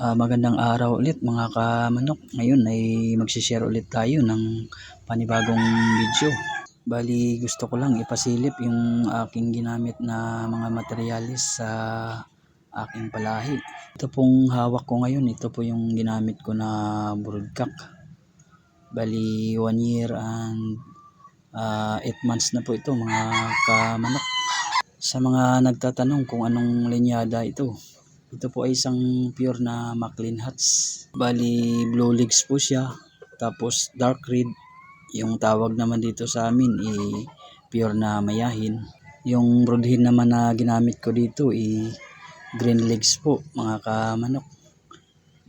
Ah, magandang araw ulit mga kamanok. Ngayon ay magsishare ulit tayo ng panibagong video. Bali gusto ko lang ipasilip yung aking ginamit na mga materialis sa aking palahi. Ito pong hawak ko ngayon, ito po yung ginamit ko na broodcock. Bali 1 year and 8 months na po ito mga kamanok. Sa mga nagtatanong kung anong linyada ito, ito po ay isang pure na Maclean Hats. Bali, blue legs po siya. Tapos dark red. Yung tawag naman dito sa amin ay pure na mayahin. Yung broodhen naman na ginamit ko dito ay green legs po mga kamanok.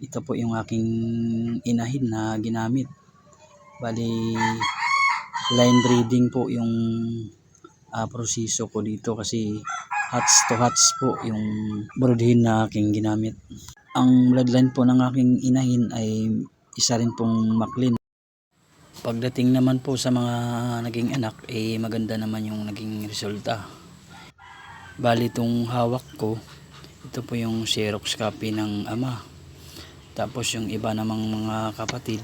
Ito po yung aking inahin na ginamit. Bali, line breeding po yung ah, proseso ko dito kasi hats to hats po yung broodhen na aking ginamit. Ang bloodline po ng aking inahin ay isa rin pong Maclean. Pagdating naman po sa mga naging anak, eh maganda naman yung naging resulta. Bali itong hawak ko, ito po yung Xerox copy ng ama. Tapos yung iba namang mga kapatid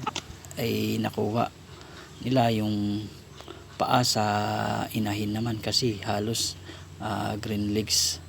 ay nakuha nila yung paa sa inahin naman kasi halos ah, green legs